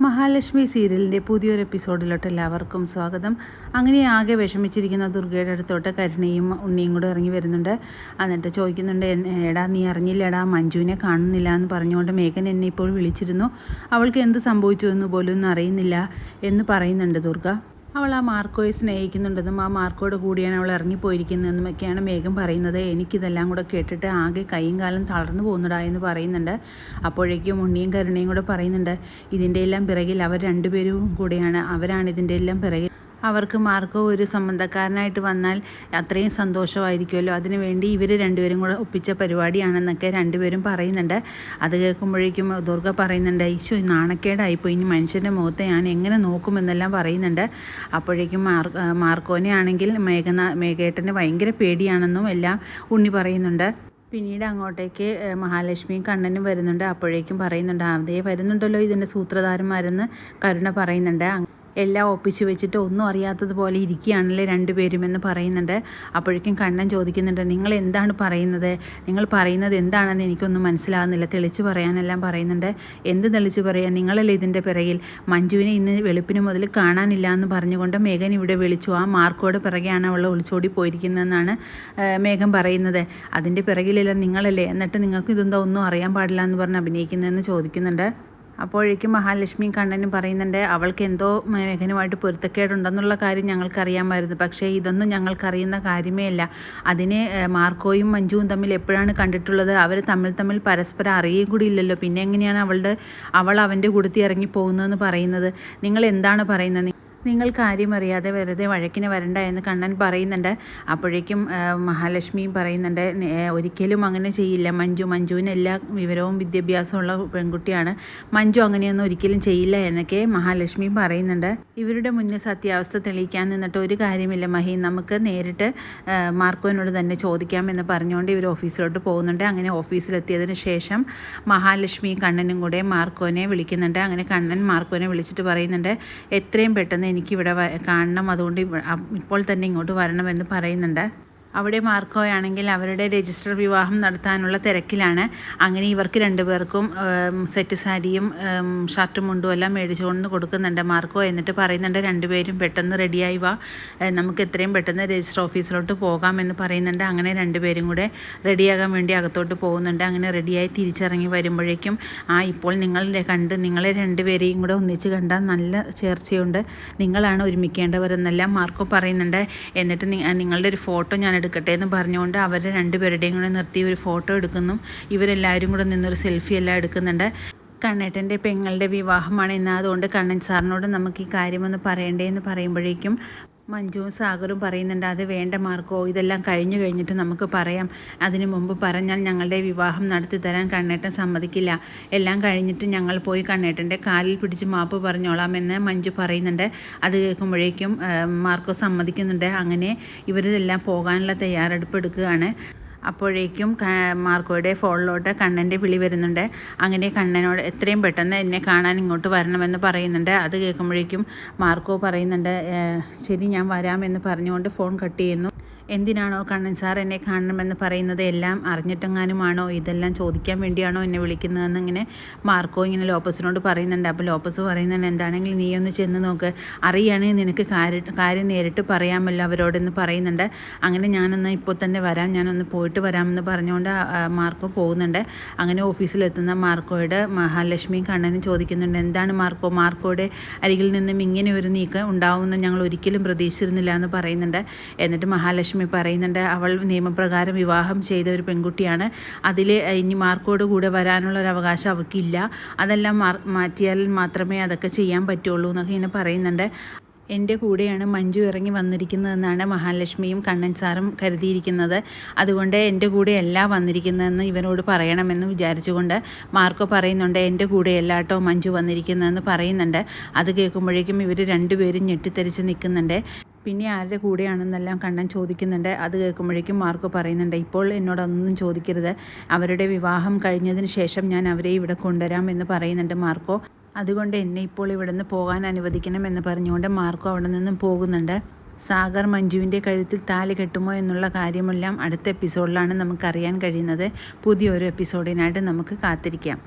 മഹാലക്ഷ്മി സീരിയലിന്റെ പുതിയൊരു എപ്പിസോഡിലോട്ട് എല്ലാവർക്കും സ്വാഗതം. അങ്ങനെ ആകെ വിഷമിച്ചിരിക്കുന്ന ദുർഗയുടെ അടുത്തോട്ട് കരുണയും ഉണ്ണിയും കൂടെ ഇറങ്ങി വരുന്നുണ്ട്. എന്നിട്ട് ചോദിക്കുന്നുണ്ട് എടാ നീ അറിഞ്ഞില്ലടാ മഞ്ജുവിനെ കാണുന്നില്ല എന്ന് പറഞ്ഞുകൊണ്ട് മേഘൻ എന്നെ ഇപ്പോൾ വിളിച്ചിരുന്നു. അവൾക്ക് എന്ത് സംഭവിച്ചു എന്ന് പോലും അറിയുന്നില്ല എന്ന് പറയുന്നുണ്ട് ദുർഗ. അവൾ ആ മാർക്കോയെ സ്നേഹിക്കുന്നുണ്ടെന്നും ആ മാർക്കോയുടെ കൂടിയാണ് അവൾ ഇറങ്ങിപ്പോയിരിക്കുന്നതെന്നും ഒക്കെയാണ് മേഘം പറയുന്നത്. എനിക്കിതെല്ലാം കൂടെ കേട്ടിട്ട് ആകെ കൈയും കാലം തളർന്നു പോകുന്നടാ എന്ന് പറയുന്നുണ്ട്. അപ്പോഴേക്കും ഉണ്ണിയും കരുണയും കൂടെ പറയുന്നുണ്ട് ഇതിന്റെ എല്ലാം പിറകിൽ അവർ രണ്ടുപേരും കൂടെയാണ്. അവരാണ് ഇതിന്റെ എല്ലാം പിറകിൽ അവർക്ക് മാർക്കോ ഒരു സംബന്ധക്കാരനായിട്ട് വന്നാൽ അത്രയും സന്തോഷമായിരിക്കുമല്ലോ. അതിനുവേണ്ടി ഇവർ രണ്ടുപേരും കൂടെ ഒപ്പിച്ച പരിപാടിയാണെന്നൊക്കെ രണ്ടുപേരും പറയുന്നുണ്ട്. അത് കേൾക്കുമ്പോഴേക്കും ദുർഗ പറയുന്നുണ്ട് ഈശോ നാണക്കേടായിപ്പോയി. ഇനി മനുഷ്യന്റെ മുഖത്തെ ഞാൻ എങ്ങനെ നോക്കുമെന്നെല്ലാം പറയുന്നുണ്ട്. അപ്പോഴേക്കും മാർ മാർക്കോനെ ആണെങ്കിൽ മേഘന മേഘേട്ടന് ഭയങ്കര പേടിയാണെന്നും എല്ലാം ഉണ്ണി പറയുന്നുണ്ട്. പിന്നീട് അങ്ങോട്ടേക്ക് മഹാലക്ഷ്മിയും കണ്ണനും വരുന്നുണ്ട്. അപ്പോഴേക്കും പറയുന്നുണ്ട് അതേ വരുന്നുണ്ടല്ലോ ഇതിന്റെ സൂത്രധാരന്മാരെന്ന് കരുണ പറയുന്നുണ്ട്. എല്ലാം ഒപ്പിച്ച് വെച്ചിട്ട് ഒന്നും അറിയാത്തതുപോലെ ഇരിക്കുകയാണല്ലേ രണ്ടുപേരും എന്ന് പറയുന്നുണ്ട്. അപ്പോഴേക്കും കണ്ണൻ ചോദിക്കുന്നുണ്ട് നിങ്ങൾ എന്താണ് പറയുന്നത്? നിങ്ങൾ പറയുന്നത് എന്താണെന്ന് എനിക്കൊന്നും മനസ്സിലാകുന്നില്ല തെളിച്ച് പറയാനെല്ലാം പറയുന്നുണ്ട്. എന്ത് തെളിച്ച് പറയാൻ നിങ്ങളല്ലേ ഇതിന്റെ പിറകിൽ? മഞ്ജുവിനെ ഇന്ന് വെളുപ്പിന് മുതൽ കാണാനില്ല എന്ന് പറഞ്ഞുകൊണ്ട് മേഘൻ ഇവിടെ വിളിച്ചു. ആ മാർക്കോട് പിറകെയാണ് അവൾ ഒളിച്ചോടി പോയിരിക്കുന്നതെന്നാണ് മേഘം പറയുന്നത്. അതിന്റെ പിറകിലെല്ലാം നിങ്ങളല്ലേ? എന്നിട്ട് നിങ്ങൾക്ക് ഇതെന്താ ഒന്നും അറിയാൻ പാടില്ല എന്ന് പറഞ്ഞ് അഭിനയിക്കുന്നതെന്ന് ചോദിക്കുന്നുണ്ട്. അപ്പോഴേക്കും മഹാലക്ഷ്മി കണ്ണന് പറയുന്നുണ്ട് അവൾക്ക് എന്തോ മേഘനുമായിട്ട് പൊരുത്തക്കേടുണ്ടെന്നുള്ള കാര്യം ഞങ്ങൾക്കറിയാമായിരുന്നു. പക്ഷേ ഇതൊന്നും ഞങ്ങൾക്കറിയുന്ന കാര്യമേ അല്ല അതിനെ മാർക്കോയും മഞ്ജുവും തമ്മിൽ എപ്പോഴാണ് കണ്ടിട്ടുള്ളത്? അവർ തമ്മിൽ തമ്മിൽ പരസ്പരം അറിയുകയും കൂടി ഇല്ലല്ലോ. പിന്നെ എങ്ങനെയാണ് അവളുടെ അവൾ അവന്റെ കൂടത്തി ഇറങ്ങി പോകുന്നതെന്ന് പറയുന്നത്? നിങ്ങൾ എന്താണ് പറയുന്നത്? നിങ്ങൾ കാര്യം അറിയാതെ വെറുതെ വഴക്കിന് വരണ്ട എന്ന് കണ്ണൻ പറയുന്നുണ്ട്. അപ്പോഴേക്കും മഹാലക്ഷ്മിയും പറയുന്നുണ്ട് ഒരിക്കലും അങ്ങനെ ചെയ്യില്ല. മഞ്ജു മഞ്ജുവിന് എല്ലാ വിവരവും വിദ്യാഭ്യാസമുള്ള പെൺകുട്ടിയാണ്. മഞ്ജു അങ്ങനെയൊന്നും ഒരിക്കലും ചെയ്യില്ല എന്നൊക്കെ മഹാലക്ഷ്മിയും പറയുന്നുണ്ട്. ഇവരുടെ മുന്നിൽ സത്യാവസ്ഥ തെളിയിക്കാൻ നിന്നിട്ട് ഒരു കാര്യമില്ല. മഹി നമുക്ക് നേരിട്ട് മാർക്കോനോട് തന്നെ ചോദിക്കാമെന്ന് പറഞ്ഞുകൊണ്ട് ഇവർ ഓഫീസിലോട്ട് പോകുന്നുണ്ട്. അങ്ങനെ ഓഫീസിലെത്തിയതിന് ശേഷം മഹാലക്ഷ്മിയും കണ്ണനും കൂടെ മാർക്കോനെ വിളിക്കുന്നുണ്ട്. അങ്ങനെ കണ്ണൻ മാർക്കോനെ വിളിച്ചിട്ട് പറയുന്നുണ്ട് എത്രയും പെട്ടെന്ന് എനിക്കിവിടെ കാണണം. അതുകൊണ്ട് ഇപ്പോൾ തന്നെ ഇങ്ങോട്ട് വരണമെന്ന് പറയുന്നുണ്ട്. അവിടെ മാർക്കോയാണെങ്കിൽ അവരുടെ രജിസ്റ്റർ വിവാഹം നടത്താനുള്ള തിരക്കിലാണ്. അങ്ങനെ ഇവർക്ക് രണ്ടുപേർക്കും സെറ്റ് സാരിയും ഷർട്ടും മുണ്ടും എല്ലാം മേടിച്ചുകൊണ്ട് കൊടുക്കുന്നുണ്ട്. മാർക്കോ എന്നിട്ട് പറയുന്നുണ്ട് രണ്ടുപേരും പെട്ടെന്ന് റെഡിയായി വാ. നമുക്ക് എത്രയും പെട്ടെന്ന് രജിസ്റ്റർ ഓഫീസിലോട്ട് പോകാമെന്ന് പറയുന്നുണ്ട്. അങ്ങനെ രണ്ടുപേരും കൂടെ റെഡിയാകാൻ വേണ്ടി അകത്തോട്ട് പോകുന്നുണ്ട്. അങ്ങനെ റെഡിയായി തിരിച്ചിറങ്ങി വരുമ്പോഴേക്കും ആ ഇപ്പോൾ നിങ്ങൾ കണ്ട് നിങ്ങളെ രണ്ടുപേരെയും കൂടെ ഒന്നിച്ച് കണ്ടാൽ നല്ല ചേർച്ചയുണ്ട്. നിങ്ങളാണ് ഒരുമിക്കേണ്ടവരെന്നെല്ലാം മാർക്കോ പറയുന്നുണ്ട്. എന്നിട്ട് നിങ്ങളുടെ ഒരു ഫോട്ടോ ഞാൻ എടുക്കട്ടെ എന്ന് പറഞ്ഞുകൊണ്ട് അവർ രണ്ടുപേരുടെയും കൂടെ നിർത്തി ഒരു ഫോട്ടോ എടുക്കുന്നു. ഇവരെല്ലാവരും കൂടെ നിന്നൊരു സെൽഫി എല്ലാം എടുക്കുന്നുണ്ട്. കണ്ണേട്ടന്റെ പെങ്ങളുടെ വിവാഹമാണ് ഇന്ന്. അതുകൊണ്ട് കണ്ണൻ സാറിനോട് നമുക്ക് ഈ കാര്യമൊന്ന് പറയണ്ടേ എന്ന് പറയുമ്പോഴേക്കും മഞ്ജുവും സാഗറും പറയുന്നുണ്ട് അത് വേണ്ട മാർക്കോ ഇതെല്ലാം കഴിഞ്ഞു കഴിഞ്ഞിട്ട് നമുക്ക് പറയാം. അതിനു മുമ്പ് പറഞ്ഞാൽ ഞങ്ങളുടെ വിവാഹം നടത്തി തരാൻ കണ്ണേട്ടൻ സമ്മതിക്കില്ല. എല്ലാം കഴിഞ്ഞിട്ട് ഞങ്ങൾ പോയി കണ്ണേട്ടന്റെ കാലിൽ പിടിച്ച് മാപ്പ് പറഞ്ഞോളാം എന്ന് മഞ്ജു പറയുന്നുണ്ട്. അത് കേൾക്കുമ്പോഴേക്കും മാർക്കോ സമ്മതിക്കുന്നുണ്ട്. അങ്ങനെ ഇവരിതെല്ലാം പോകാനുള്ള തയ്യാറെടുപ്പ് എടുക്കുകയാണ്. അപ്പോഴേക്കും മാർക്കോയുടെ ഫോണിലോട്ട് കണ്ണന്റെ വിളി വരുന്നുണ്ട്. അങ്ങനെ കണ്ണനോട് എത്രയും പെട്ടെന്ന് എന്നെ കാണാൻ ഇങ്ങോട്ട് വരണമെന്ന് പറയുന്നുണ്ട്. അത് കേൾക്കുമ്പോഴേക്കും മാർക്കോ പറയുന്നുണ്ട് ശരി ഞാൻ വരാമെന്ന് പറഞ്ഞുകൊണ്ട് ഫോൺ കട്ട് ചെയ്യുന്നു. എന്തിനാണോ കണ്ണൻ സാർ എന്നെ കാണണമെന്ന് പറയുന്നത് എല്ലാം അറിഞ്ഞിട്ടെങ്ങാനുമാണോ? ഇതെല്ലാം ചോദിക്കാൻ വേണ്ടിയാണോ എന്നെ വിളിക്കുന്നതെന്ന് ഇങ്ങനെ മാർക്കോ ഇങ്ങനെ ലോപ്പസിനോട് പറയുന്നുണ്ട്. അപ്പോൾ ലോപ്പസ് പറയുന്നുണ്ട് എന്താണെങ്കിൽ നീ ഒന്ന് ചെന്ന് നോക്ക്. അറിയുകയാണെങ്കിൽ നിനക്ക് കാര്യം നേരിട്ട് പറയാമല്ലോ അവരോടെന്ന് പറയുന്നുണ്ട്. അങ്ങനെ ഞാനൊന്ന് ഇപ്പോൾ തന്നെ വരാം. ഞാനൊന്ന് പോയിട്ട് വരാമെന്ന് പറഞ്ഞുകൊണ്ട് മാർക്കോ പോകുന്നുണ്ട്. അങ്ങനെ ഓഫീസിലെത്തുന്ന മാർക്കോയുടെ മഹാലക്ഷ്മിയും കണ്ണനും ചോദിക്കുന്നുണ്ട് എന്താണ് മാർക്കോ? മാർക്കോയുടെ അരികിൽ നിന്നും ഇങ്ങനെ ഒരു നീക്കം ഉണ്ടാവുമെന്ന് ഞങ്ങൾ ഒരിക്കലും പ്രതീക്ഷിച്ചിരുന്നില്ല എന്ന് പറയുന്നുണ്ട്. എന്നിട്ട് മഹാലക്ഷ്മി ലക്ഷ്മി പറയുന്നുണ്ട് അവൾ നിയമപ്രകാരം വിവാഹം ചെയ്ത ഒരു പെൺകുട്ടിയാണ്. അതിൽ ഇനി മാർക്കോട് കൂടെ വരാനുള്ള ഒരു അവകാശം അവൾക്കില്ല. അതെല്ലാം മാറ്റിയാൽ മാത്രമേ അതൊക്കെ ചെയ്യാൻ പറ്റുള്ളൂ എന്നൊക്കെ ഇങ്ങനെ പറയുന്നുണ്ട്. എന്റെ കൂടെയാണ് മഞ്ജു ഇറങ്ങി വന്നിരിക്കുന്നതെന്നാണ് മഹാലക്ഷ്മിയും കണ്ണൻ സാറും കരുതിയിരിക്കുന്നത്. അതുകൊണ്ട് എന്റെ കൂടെയല്ല വന്നിരിക്കുന്നതെന്ന് ഇവനോട് പറയണമെന്ന് വിചാരിച്ചുകൊണ്ട് മാർക്കോ പറയുന്നുണ്ട് എന്റെ കൂടെയല്ല കേട്ടോ മഞ്ജു വന്നിരിക്കുന്നതെന്ന് പറയുന്നുണ്ട്. അത് കേൾക്കുമ്പോഴേക്കും ഇവർ രണ്ടുപേരും ഞെട്ടിത്തെറിച്ച് നിൽക്കുന്നുണ്ട്. പിന്നെ ആരുടെ കൂടെയാണെന്നെല്ലാം കണ്ണൻ ചോദിക്കുന്നുണ്ട്. അത് കേൾക്കുമ്പോഴേക്കും മാർക്ക് പറയുന്നുണ്ട് ഇപ്പോൾ എന്നോടൊന്നും ചോദിക്കരുത്. അവരുടെ വിവാഹം കഴിഞ്ഞതിന് ശേഷം ഞാൻ അവരെ ഇവിടെ കൊണ്ടുവരാം എന്ന് പറയുന്നുണ്ട് മാർക്കോ. അതുകൊണ്ട് എന്നെ ഇപ്പോൾ ഇവിടെ നിന്ന് പോകാൻ അനുവദിക്കണം എന്ന് പറഞ്ഞുകൊണ്ട് മാർക്കോ അവിടെ നിന്നും പോകുന്നുണ്ട്. സാഗർ മഞ്ജുവിന്റെ കഴുത്തിൽ താലി കെട്ടുമോ എന്നുള്ള കാര്യമെല്ലാം അടുത്ത എപ്പിസോഡിലാണ് നമുക്കറിയാൻ കഴിയുന്നത്. പുതിയൊരു എപ്പിസോഡിനായിട്ട് നമുക്ക് കാത്തിരിക്കാം.